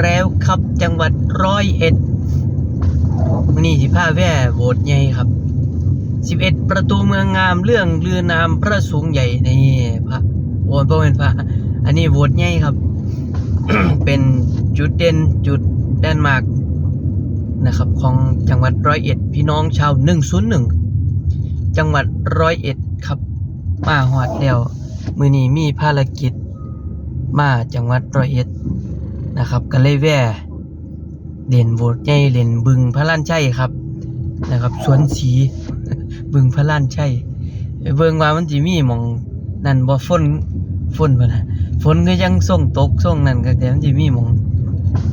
แล้วครับจังหวัดร้อยเอ็ดมื้อนี้สิพาแว่โหวตใหญ่ครับ11ประตูเมืองงามเรื่องลือนามพระสูงใหญ่นี่พระโอ้ยบ่เป็นพระอันนี้โหวตใหญ่ครับ เป็นจุดเด่นจุดแลนมาร์กนะครับ ของจังหวัดร้อยเอ็ดพี่น้องชาว101จังหวัดร้อยเอ็ดครับ มาฮอดแล้วมือนี้มีภารกิจมาจังหวัดร้อยเอ็ด นะครับก็เลยแว่เล่นโบสถ์ใหญ่เล่นบึงพระล้านชัยครับนะครับสวนสีบึงพระล้านชัยเบิ่งว่ามันสิมีหม่องนั่นบ่ฝนฝนบ่นะฝนก็ยังส่งตกส่งนั่นก็แต่มันสิมีหม่อง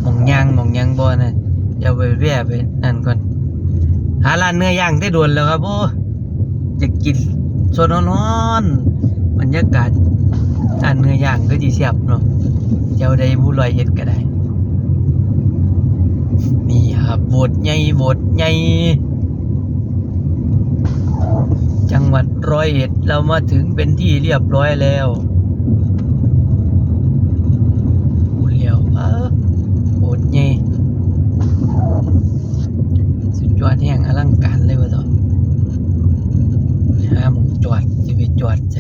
หม่องยางหม่องยังบ่น่ะเดี๋ยวไปแว่ไปนั่นก่อน หาร้านเนื้อย่างได้ด่วนแล้วครับโอ้อยากกินสดร้อนบรรยากาศร้านเนื้อย่างก็ดีเสียบเนาะ เจ้าใดผู้ลอยเอ็ดก็ได้ นี่ครับโบสถ์ใหญ่โบสถ์ใหญ่จังหวัดร้อยเอ็ดเรามาถึงเป็นที่เรียบร้อยแล้วพูดแล้วเออโบสถ์ใหญ่สุดยอดแห่งอลังการเลยวะต่อห้ามงจอดจะไปจอดใจ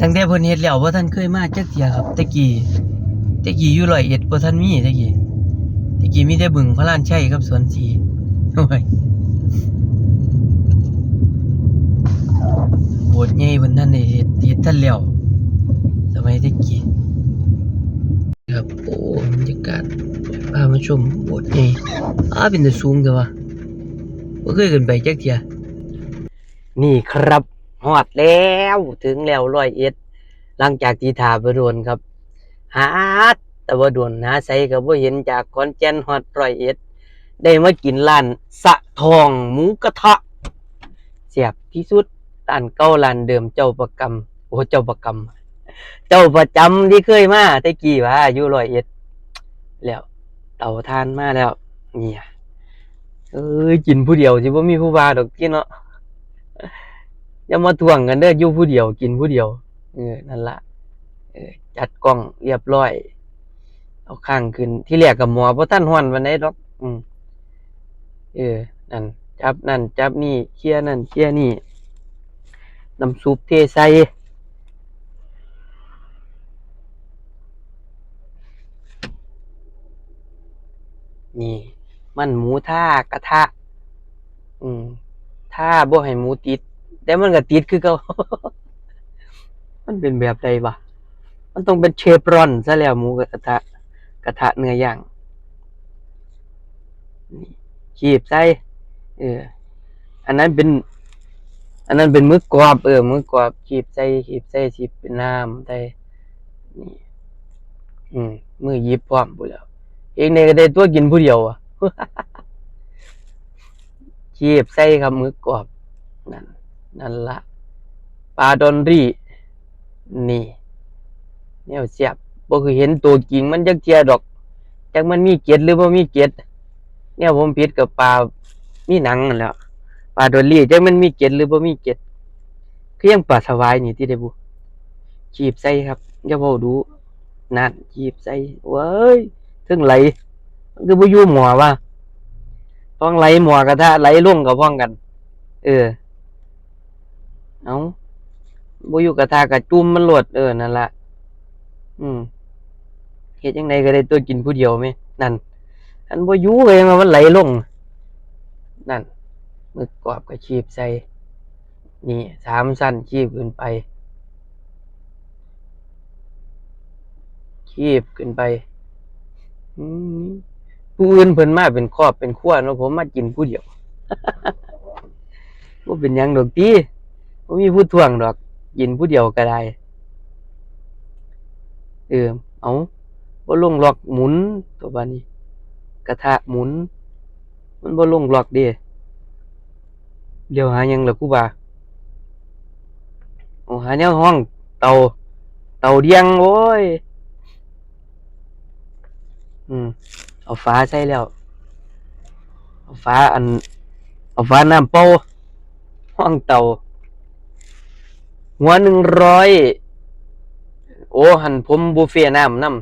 ตั้งแต่เพิ่นเฮ็ดแล้วบ่ทันเคยมาจักเที่ยครับตะกี้ตะกี้อยู่ร้อยเอ็ดบ่ทันมีตะกี้ตะกี้มีแต่บึงพระลานชัยกับสวนสีโอ้ยโบสถ์ใหญ่เพิ่นท่านได้เฮ็ดเฮ็ดทันแล้วสมัยตะกี้ครับโอ้บรรยากาศพามาชมโบสถ์ใหญ่อ้าเป็นแต่สูงแต่ว่าบ่เคยขึ้นไปจักเที่ยนี่ครับ ฮอดแล้วถึงแล้วร้อยเอ็ด หลังจากที่ถาไปโดนครับ หาแต่ว่าโดนหาใส่ก็บ่เห็นจากขอนแก่นฮอดร้อยเอ็ด ได้มากินร้านสะทองหมูกระทะเสียบที่สุดร้านเก่าร้านเดิมเจ้าประกำโอ้เจ้าประกำเจ้าประจำที่เคยมาแต่กี้ว่าอยู่ร้อยเอ็ด แล้วเต่าทานมาแล้วเนี่ยเอ้ยกินผู้เดียวสิบ่มีผู้ว่าดอกกินเนาะ อย่ามาทวงกันเด้ออยู่ผู้เดียวกินผู้เดียวเออนั่นละเออจัดกล้องเรียบร้อย เอาข้างขึ้น ที่แรกกับหมอบ่ทันฮ้อนวันไหนดอก อืมเออนั่นจับนั่นจับนี่เคลียนั่นเคลียนี่น้ำซุปเทใส่นี่ มันหมูท่ากระทะ อืมถ้าบ่ให้หมูติด แต่มันก็ติดคือเก่ามันเป็นแบบใดวะมันต้องเป็นเชฟรอนซะแล้วหมูกระทะกระทะเนื้อย่างขีบใส่เออ อันนั้นเป็น อันนั้นเป็นมือกรอบเออมือกรอบขีบใส่ขีบใส่ขีบเป็นน้ำใส่นี่อืมมือยิบพร้อมพู้นแหล้วเองเนี่ยก็ได้ตัวกินผู้เดียวอะขีบใส่ครับมือกรอบนั่น นั่นละปลาดอนรี่ นี่แนวเสียบบ่คือเห็นตัวจริงมันจักเทียดอกจักมันมีเกล็ดหรือบ่มีเกล็ดเนี่ยผมผิดกับปลามีหนังนั่นแหล้วปลาดอนรี่จักมันมีเกล็ดหรือบ่มีเกล็ดคือยังปลาสวายนี่ที่ได้บุขีบใส่ครับอย่าเว้าดูนั่นขีบใส่เว้ยถึงไหลมันคือบ่อยู่หมอว่าต้องไหลหมอกระทะไหลลงกับพ้องกัน เออ เอาบ่อยู่กระทากระจุ่มมันโลดเออนั่นละอืมเฮ็ดจังไดก็ได้ตัวกินผู้เดียวแม่นั่น อันบ่อยู่ก็ยังว่ามันไหลลง นั่นมึกกรอบก็ชีบใส่ นี่สามสั้นชีบขึ้นไป ชีบขึ้นไปอืมผู้อื่นเพิ่นมาเป็นครอบเป็นครัวเนาะผมมากินผู้เดียวบ่เป็นหยังดอกติ บ่มีผู้ทวงดอก กินผู้เดียวก็ได้ เออ เอาบ่ลงหลอกหมุนตัวบานี้ กระทะหมุน มันบ่ลงหลอกเด้เดี๋ยวหายังล่ะครูบาโอ้หาแนวห้อง เตา เตาเดียงโอ้ย อืม เอาฟ้าใส่แล้ว เอาฟ้าอัน เอาฟ้าน้ำเป่าห้องเตา หัวหนึ่งร้อยโอ้หันผมบุฟเฟ่น้ำน้ำ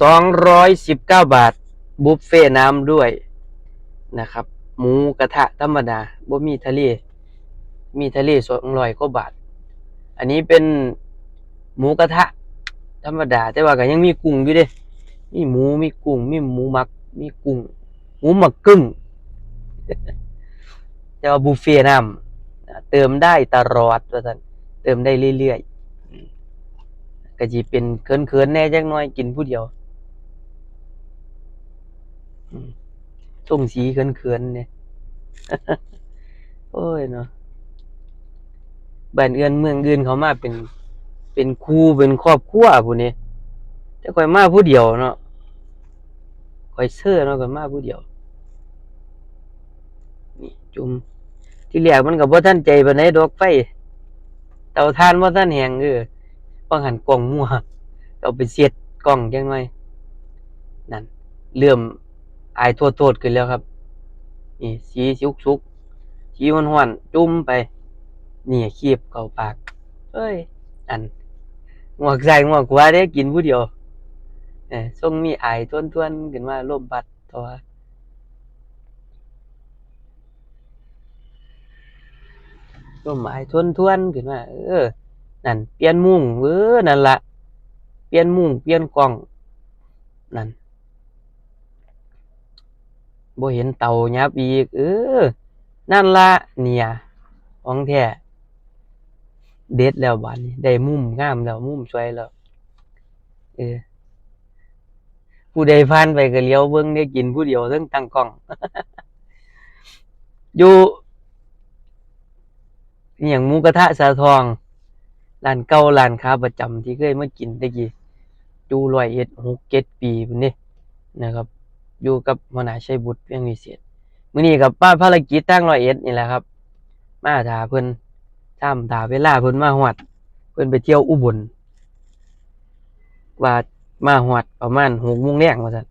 สองร้อยสิบเก้าบาท บุฟเฟ่น้ำด้วยนะครับ หมูกระทะธรรมดาบ่มีทะเล มีทะเลสองร้อยกว่าบาท อันนี้เป็นหมูกระทะ ธรรมดา แต่ว่าก็ยังมีกุ้งอยู่เด้ มีหมูมีกุ้ง มีหมูหมัก มีกุ้ง หมูหมักกึ้งแต่ว่าบุฟเฟ่น้ำ เติมได้ตลอดว่าซั่นเติมได้เรื่อยๆก็สิเป็นเขินๆแหน่จักหน่อยกินผู้เดียวอืมส่งสีเขินๆเนี่ยโอ้ยเนาะบ้านเอือนเมืองอื่นเขามาเป็น เป็นครูเป็นครอบครัวผู้นี้แต่ข่อยมาผู้เดียวเนาะข่อยเซ่อเนาะข่อยมาผู้เดียว นี่จุ่ม ที่แรกมันก็บ่ทันใจปานใดดอกไฟเตาถ่านบ่าทันแหงเออบ่หันกล้องมั่วเอาไปเสียดกล้องจังหน่อยนั่นเริ่มอายโทษๆขึ้นแล้วครับ นี่สีสุกๆสีฮ้อนจุ่มไปนี่คีบเข้าปากเอ้ย อันงวกใส่งวกขวาเด้กินผู้เดียวเอ้ทรงมีอายทวนๆขึ้นมาลมพัดตัว ลมอายทวนๆขึ้นมาเออนั่นเปลี่ยนมุ้งเออนั่นละเปลี่ยนมุ้งเปลี่ยนกล้องนั่นบ่เห็นเตายับอีก เออ นั่นละเนี่ยของแท้เด็ดแล้วบัดนี้ได้มุมงามแล้วมุมสวยแล้วเออผู้ใดผ่านไปก็เลี้ยวเบิ่งได้กินผู้เดียวเทิงตั้งกล้อง อยู่ อิหยังหมูกระทะสาทองร้านเก่าร้านค้าประจำที่เคยมากินต่กี้อยู่ร้อยเอ็ดหกเจ็ดปีนี่นะครับ อยู่กับหัวหน้าชัยบุตรเพียงวิเศษมื้อนี้ก็มาภารกิจทางร้อยเอ็ดนี่แหละครับ มาท่าเพิ่นถามท่าเวลาเพิ่นมาฮอด เพิ่นไปเที่ยวอุบลว่ามาฮอดประมาณ6:00นแลงว่าซั่น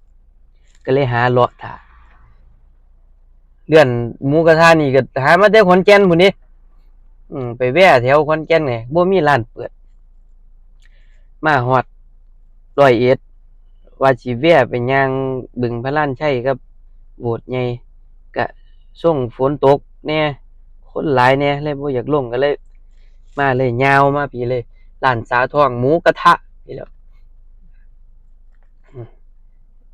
ก็เลยหาเลาะท่าเลื่อนหมูกระทะนี่ก็หามาแต่ขอนแก่นพุ่นนี่ อืมไปแวะแถวขอนแก่นนี่บ่มีร้านเปิด มาฮอดร้อยเอ็ดว่าสิแวะไปย่างบึงพระลานชัยกับโบสถ์ใหญ่ก็ช่วงฝนตกแน่คนหลายแน่เลยบ่อยากลงก็เลย มาเลยยาวมาพี่เลยร้านสาทองหมูกระทะนี่แหล้ว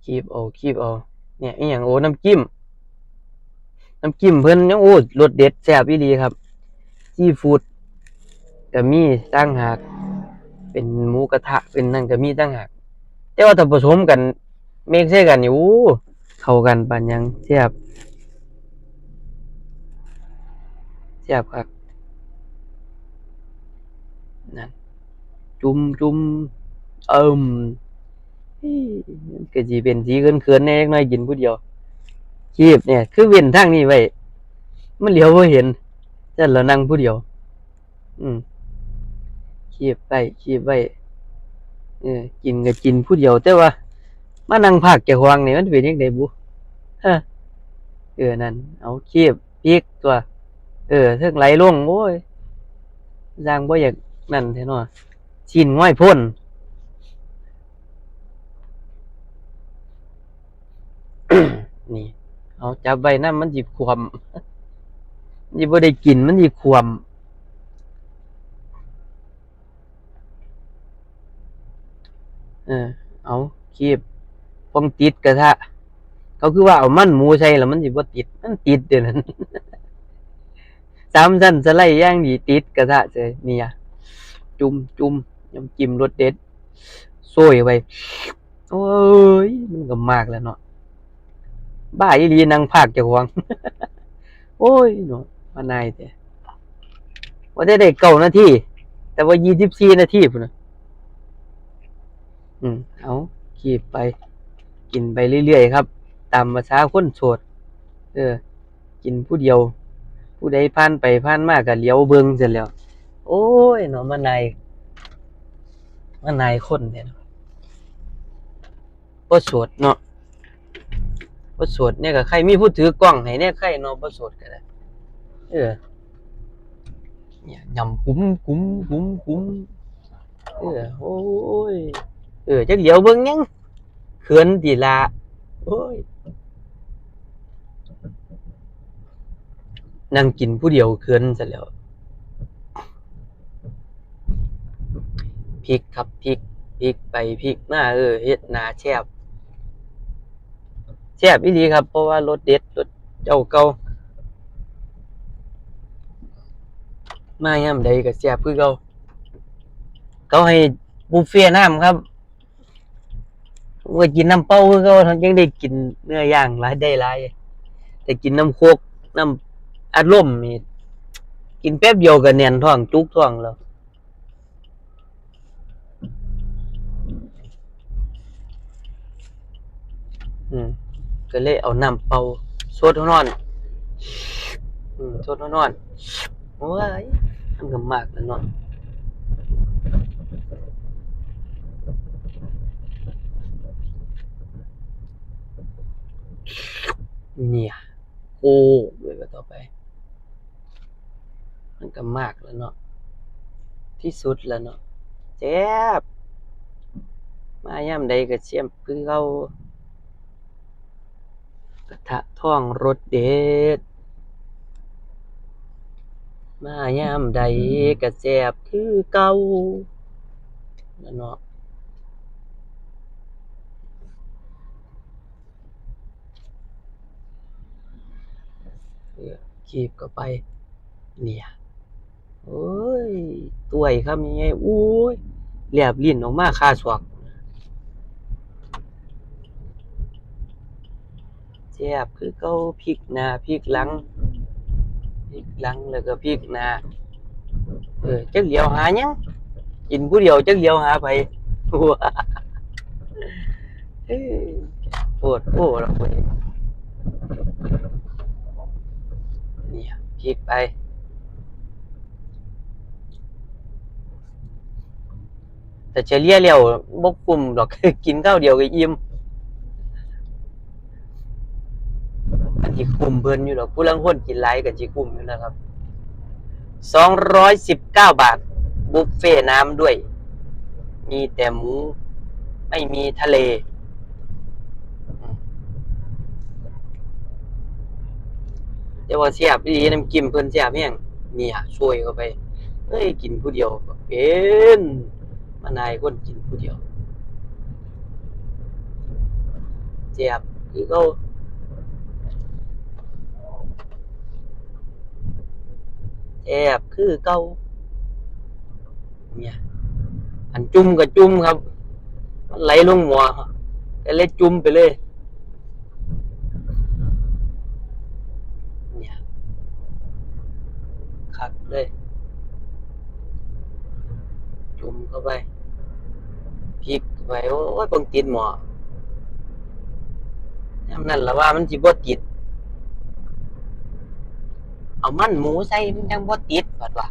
คีบเอาคีบเอาเนี่ยอีหยังโอ้น้ำจิ้มน้ำจิ้มเพิ่นยังโอ้รสเด็ดแซ่บอีหลีครับ ซีฟู้ดก็มีต่างหาก เป็นหมูกระทะเป็นนั่นก็มีต่างหาก แต่ว่าถ้าผสมกันเมกใส่กันนี่เข้ากันปานยังแซ่บแซ่บคักนั่นจุ่มจุ่มเอิ่มก็สิเป็นสีเขินๆแหน่จักหน่อยกินผู้เดียวคีบเนี่ย คือเว้นทางนี้ไว้มันเหลียวบ่เห็น ฉันแล้วนั่งผู้เดียว อืมคีบไว้คีบไว้เออกินก็กินผู้เดียว แต่ว่ามานั่งพากเจ้างนี่มันเป็นจังไดบุฮะเออนั่น เอาคีบพริกตัว เออเทิงไหลลงโอ้ยสร้างบ่อยากนั่นแท้นาะชินง่อยพ่นนี่ เอาจับไว้นำมันสิบคว่ำมั นสิบ่ได้กินมันสิคว่ำเออ เอาคีบพองติดกระทะเขาคือว่าเอามันหมูใส่แล้วมันสิบ่ติด มันติดเด้อนั่นสามชั้นสไลด์ย่างดีติดกระทะเจยเนี่ย จุ่มจุ่มน้ำจิ้มรสเด็ดโซ่ไปโอ้ย มันก็มากแล้วเนาะบ้าอีลีนังพากเจ้าของโอ้ยเนาะ มานายแต่ว่าได้ได้เก้านาทีแต่ว่ายี่สิบสี่นาทีพุ่นนะอืม เอาขีบไป กินไปเรื่อยๆครับ ตามภาษาคนโสด เออ กินผู้เดียว ผู้ใดผ่านไปผ่านมากก็เลี้ยวเบิงเสร็จแล้ว โอ้ยเนาะมานายมานายคนเนี่ยนะบ่โสดเนาะบ่โสดเนี่ยก็ใครมีผู้ถือกล้องให้เนี่ยใครเนาะบ่โสดก็ได้ เออ เนี่ยยำกุ้มกุ้มกุ้มกุ้มเออ โอ้ย เออจักเหลียวเบิ่งยังเขินดีละโอ้ยนั่งกินผู้เดียวเขินซะแล้วพริกครับพริกพริกไปพริกมาเออเฮ็ดนาแซ่บแซ่บอีหลีครับ เพราะว่ารสเด็ดรสเจ้าเก่า มาย่ํใดก็แซ่บคือเก่าเขาให้บุฟเฟ่น้ำครับว่ากินน้ำเปล่าคือเก่ายังได้กินเนื้อย่างหลายได้หลายแต่กินน้ำโคกน้ำอัดลมนี่กินแป๊บเดียวก็แน่นท้องจุกท้องแล้วอืมก็เลยเอาน้ำเปล่าสดร้อนอืมสดร้อนโอ้ย มันก็มากแล้วเนาะเนี่ยโอ้เลยก็ต่อไป มันก็มากแล้วเนาะที่สุดแล้วเนาะแซ่บมายามใดก็เสียมคือเก่ากระทะท่องรสเด็ด มายามใดก็แซ่บคือเก่าเนาะขีบเข้าไป เนี่ยโอ้ยต้วยคำยังไงอุ้ยแหลบลิ้นออกมาคาศอกแซ่บคือเก่าพริกหน้าพริกหลัง พริกหลังแล้วก็พริกหน้าเออจักเหลียวหาหยังกินผู้เดียวจักเหลียวหาไผว้าเอ้ยโปวดโอ้ล้วเว้ยเนี่ยพริกไปแต่เฉลี่ยแล้วบ่คุ้มดอกกินข้าวเดียวก็อิ่ม อันที่คุ้มเพิ่นอยู่ดอกผู้ลางคนกินหลายก็สิคุ้มอยู่นะครับ219บเก้าบาท บุฟเฟ่ต์น้ำด้วย มีแต่หมู ไม่มีทะเลอืมแต่ว่าแซ่บอีดีน้ำจิ้มเพิ่นแซ่บแฮงเนี่ยช่วยเข้าไปเอ้ยกินผู้เดียวเป็นมานายคนกินผู้เดียวแซ่บคือเก่า แซ่บคือเก่าเนี่ย อันจุ่มก็จุ่มครับ มันไหลลงหม้อก็เลยจุ่มไปเลยเนี่ยคักเลย จุ่มเข้าไปพริกเข้าไปโอ้ยเบิ่งติดหม้อยามนั้นล่ะว่ามันสิบ่ติด เอามันหมูใส่มันยังบ่ติดว่าดว่า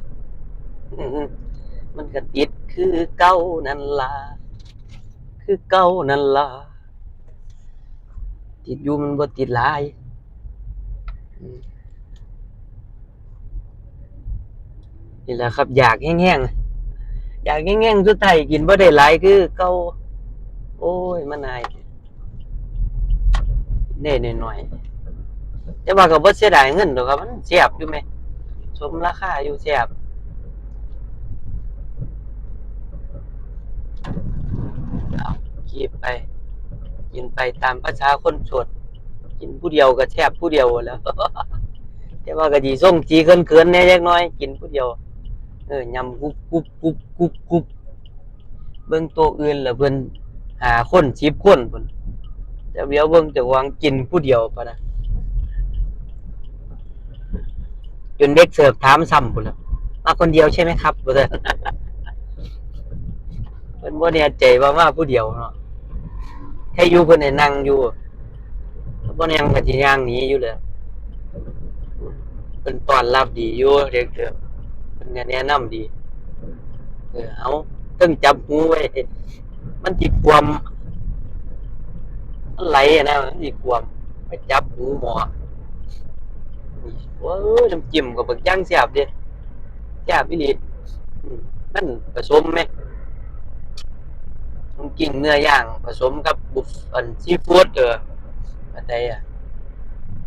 มันก็ติดคือเก่านั่นล่ะคือเก่านั่นล่ะติดอยู่มันบ่ติดหลายนี่แหละครับ อยากแห้งๆอยากแห้งๆสุดท้ายกินบ่ได้หลายคือเก่าโอ้ยมันอายเน่น้อยๆ แต่ว่าก็บ่เสียดายเงินดอกครับมันแซ่บอยู่แหมสมราคาอยู่แซ่บเอาคีบไป กินไปตามประชาคนสดกินผู้เดียวก็แซ่บผู้เดียวแล้วแต่ว่าก็สิส่งจีเขินๆแหน่จักน่อย กินผู้เดียว เออยำกุบกุบกุบกุบกุบเบิ่งโต๊ะอื่นแล้วเพิ่นหาคน10คนพุ่นแต่เดี๋ยวเบิ่งเจ้างกินผู้เดียวปะนะ จนเด็กเสิร์ฟถามซ้ำพุ่นละมาคนเดียวใช่ไหมครับว่าซั่นเพิ่นบ่แน่ใจว่ามาผู้เดียวเนาะแค่อยู่เพิ่นให้นั่งอยู่บ่นั่งก็สิย่างหนีอยู่เลยเพิ่นตอนรับดีอยู่เด็กเสิร์ฟเพิ่นแนะนำดี เออเอาตึงจับหูไว้มันสิกวมมันไหลนะมันสิกวมไปจับหูหมอ นี่โอ้ยน้ำจิ้มก็บักย่างแซ่บเด้แซ่บอีหลีอืมมันผสมไหมผมกินเนื้อย่างผสมกับบุฟอันซีฟู้ดเอออันใดอะ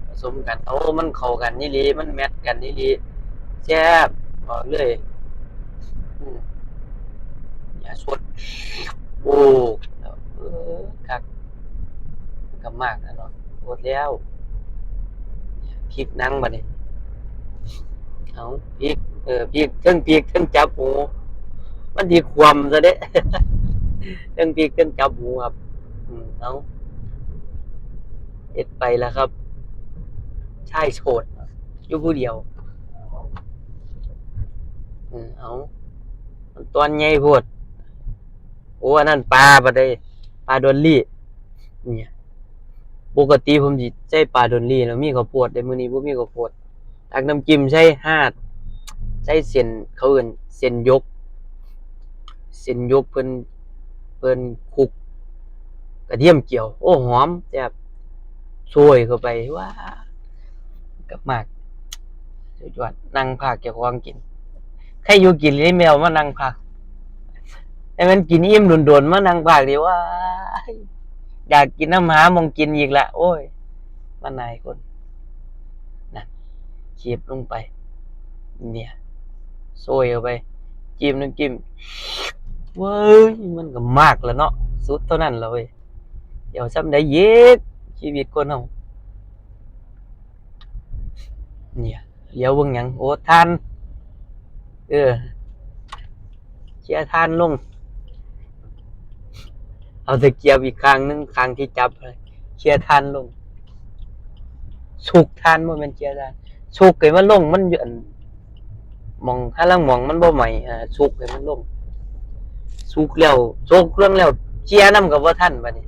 ผสมกันโอ้มันเข้ากันนี่ลีมันแมทกันนี่ลีแซ่บบอกเลยอย่าสดโอ้เออคักก็มากนะเนาะหมดแล้วเนี่ยพริกนังบัดนี้ เอาพริกเออพริกเทั้งพริกเทั้งจับหมูมันดีความซะเด้เทั้งพริกเทั้งจับหมูครับอืมเอาเอ็ดไปแล้วครับใช่โฉดอยู่ผู้เดียวอืมเอามันตัวใหญ่โพดโอ้อันนั้นปลาบ่ได้ปลาดอลลี่ เนี่ยปกติผมสิใช้ปลาดอลลี่แล้วมีข้าวโพดแต่มื้อนี้บ่มีข้าวโพด ตักน้ำจิ้มใช้หาใช้เส้นเขาเอิ้นเส้นยกเส้นยกเพิ่นเพิ่นคุกกระเทียมเจียว โอ้หอมแซ่บโชยเข้าไปว้ากับมากสุดยอดนั่งพากเจ้าของกินใครอยู่กินนี่แมวมานั่งพักแต่มันกินอิ่มโดนๆมานั่งพักดีว่า อยากกินน้ำหามองกินอีกละโอ้ยมานายคนนั่น ขีบลงไป เนี่ยโซยเข้าไป จิ้มน้ำจิ้มเว้ยมันก็มากแล้วเนาะสุดเท่านั้นแล้วเว้ยเดี๋ยวซ้ำได้เย็กชีวิตคนเฮาเนี่ยเดี๋ยวเบิ่งหยังโอ้ทานเออเชียร์ทานลง เอาตะเกียบอีกครั้งหนึงครั้งที่จับเลยเชียร์ทานลงสุกทานบ่แม่นเชียร์ทาน สุกให้มันลงมันอยู่อันหมองถ้าลังหมองมันบ่ใหม่อ่าสุกให้มันลงสุกแล้วสุกเรื่องแล้วเชียร์นำก็บ่ทันบัดนี้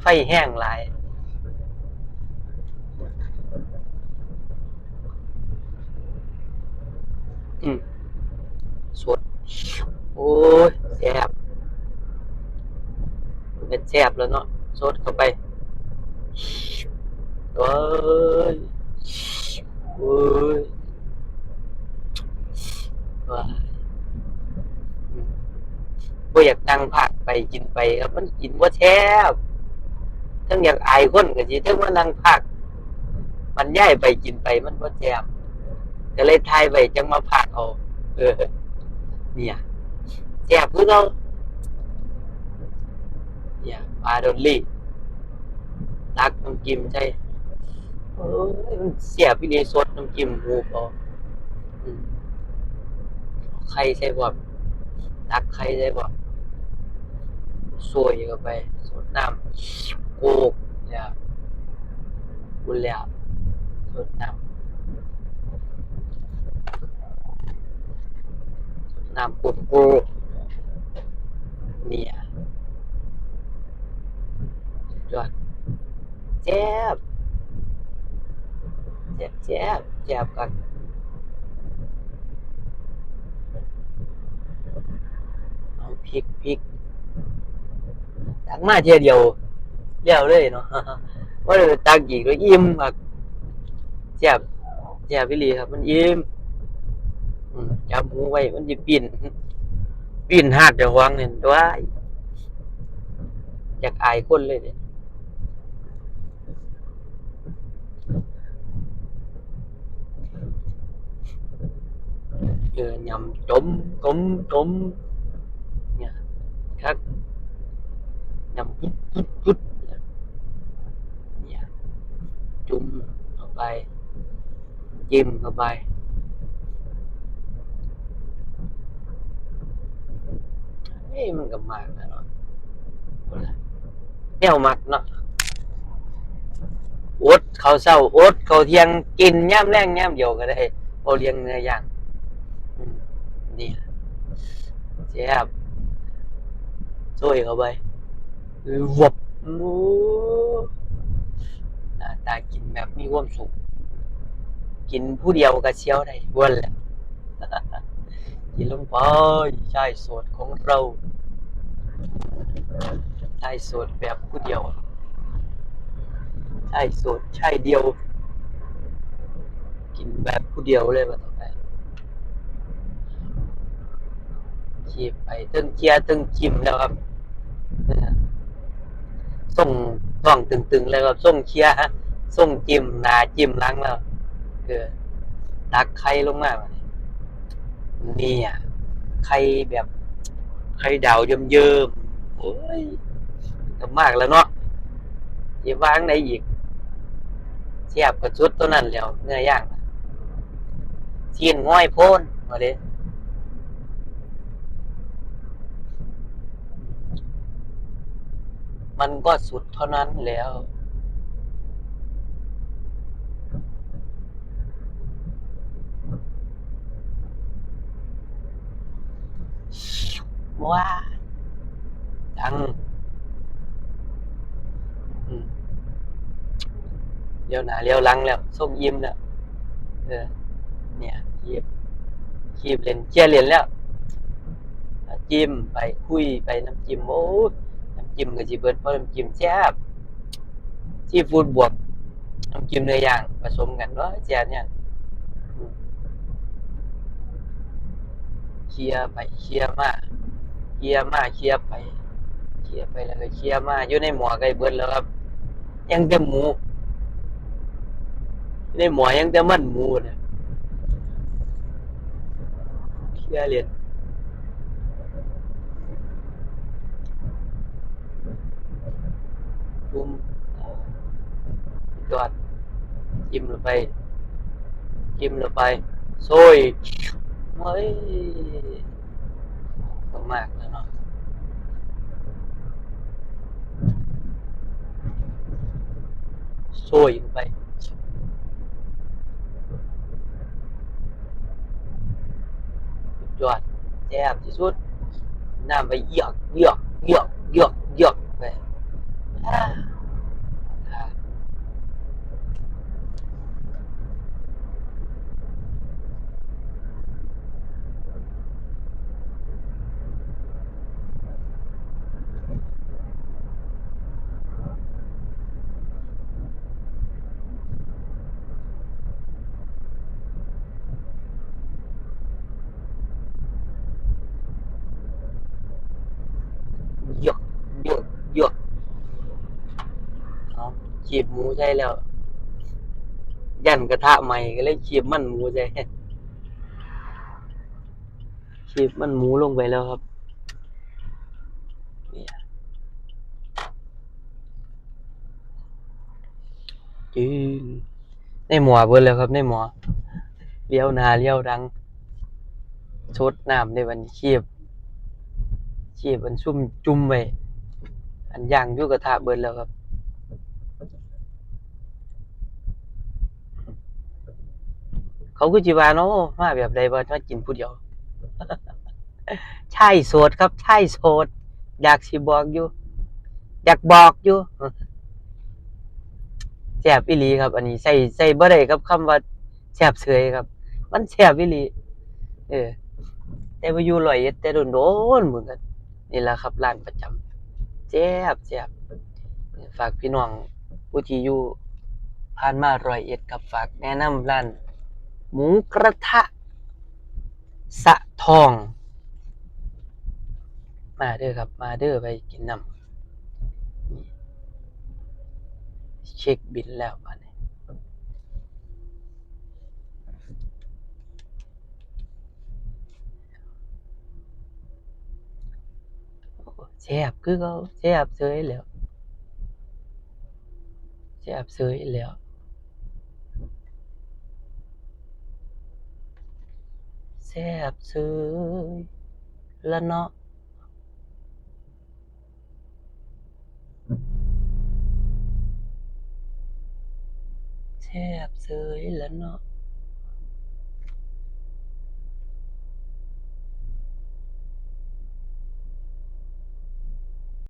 ไฟแห้งหลายอืมสดโอ้ยแซ่บเป็นแซ่บแล้วเนาะสดเข้าไปโอ้ย โอ้ยว้าบ่อยากนั่งพักไปกินไปครับมันกินบ่แซ่บทั้งอยากอายคนก็สิทั้งมานั่งพัก มันย้ายไปกินไปมันบ่แซ่บก็เลยทายไว้จังมาพักเอาเออ เนี่ยแซ่บคือเราเนี่ยปลาดลลี่ตักน้ำจิ้มใช่ เออมันเสียบพี่นี่สดน้ำจิ้มหูพออืมไข่ใช่บ่ตักไข่ใช่บ่สวยเข้าไปสดน้ำโกกเนี่ยบุญแล้วสดน้ำสดน้ำโกกโก้เนี่ยสุดยอดแซ่บ แซ่บแซ่บแซ่บกันเอาพริกพริกตักมาเทียเดียวเลี้ยวเลยเนาะว่าเลยตักอีกแล้วอิ่มครับแซ่บแซ่บพี่ลีครับ มันอิ่มจับหูไว้มันจะปีนปีนหาดเดี๋ยววางเนี่ยตัวยอยากอายคนเลยเนี่ย เออยำจมจมจมเนี่ยครับยำปุ๊บปุ๊บปุ๊บเนี่ยจุ่มเข้าไปจิ้มเข้าไปเอ้ยมันก็มากนะเนาะคนละแนวมักเนาะอดข้าวเช้าอดข้าวเที่ยงกินย่ำแรงย่ำเดียวก็ได้โอเลี้ยงเนื้อย่าง นี่แซ่บช่วยเข้าไปวบโอ้หน้าตากินแบบมีความสุข กินผู้เดียวก็เชียวได้เว้นแหละกินลงไปชายโสดของเราชายโสดแบบผู้เดียวชายโสดชายเดียว กินแบบผู้เดียวเลยมาต่อไป ขีบไปตึงเกียร์ตึงจิมแล้วครับส่งท้องตึงๆแล้วครับส่งเคียร์ส่งจิมหนาจิมหลังแล้วเออตักไข่ลงมานี้เนี่ยไข่แบบไข่ดาวเยิ้มๆโอ้ยก็มากแล้วเนาะสิวางได้อีกเสียบกระสุดตัวนั้นแล้วเนื้อย่างน่ะชิ้นง่อยโพนว่าเด้ มันก็สุดเท่านั้นแล้วว้าดังเลี้ยวหนาเลี้ยวลังแล้วส้มยิ้มแล้วเออ เนี่ยคีบคีบเล่นเชียร์เล่นแล้วจิ้มไปคุยไปน้ำจิ้มโอ้ย จิ้มก็สิเบิดเพราะน้ำจิ้มแซ่บซีฟู้ดบวกน้ำจิ้มเนื้อย่างผสมกันเนาะแซ่บเนี่ยเคลียไปเคลียมาเคลียมาเคลียไปเคลียไปแล้วก็เคลียมาอยู่ในหม้อไก่เบิดแล้วครับ ยังแต่หมูในหม้อยังแต่มันหมูเนี่ยเคลียเลยดจิ้มลงไป จิ้มลงไปโซยเฮ้ยก็มากแล้วเนาะโซยลงไปสุดยอดแซ่บที่สุดน้ำไปเหยอกเหยอกเหยอกเหยอกเหยอกไปอ่าอ่า หยอกหยอกหยอกเอาขีบ หมูใช่แล้ว ยันกระทะใหม่ก็เลยขีบมันหมูใช่ขีบมันหมูลงไปแล้วครับนี่ยจึงในหมอเบิดแล้วครับในหมอเลี้ยวนาเลี้ยวดังชดน้ำในวันนี้ขีบขีบมันซุ่มจุ่มไว้อันย่างยู่กระทะเบิดแล้วครับ เขาก็จิว่าเนาะมาแบบใดว่มากินผู้เดียว ใช่โสดครับ ใช่โสด อยากสิบอกอยู่ อยากบอกอยู่แซ่บอีหลีครับ อันนี้ใส่ใส่บ่ได้กับคำว่าแซ่บเฉยครับ มันแซ่บอีหลี เออ แต่ว่าอยู่รอยเอ็ดแต่โดนๆเหมือนกันนี่แหละครับร้านประจำแซ่บแซ่บฝากพี่น้องผู้ที่อยู่ผ่านมาร้อยเอ็ดครับฝากแนะนำร้าน หมูกระทะ สะทอง มาเด้อครับ มาเด้อไปกินน้ำเช็คบินแล้วบัดนี้โอ้แซ่บคือเขาแซ่บเสยแล้วแซ่บเสยแล้ว ซ่บเสยละเนาะแซ่บเสยละเนาะ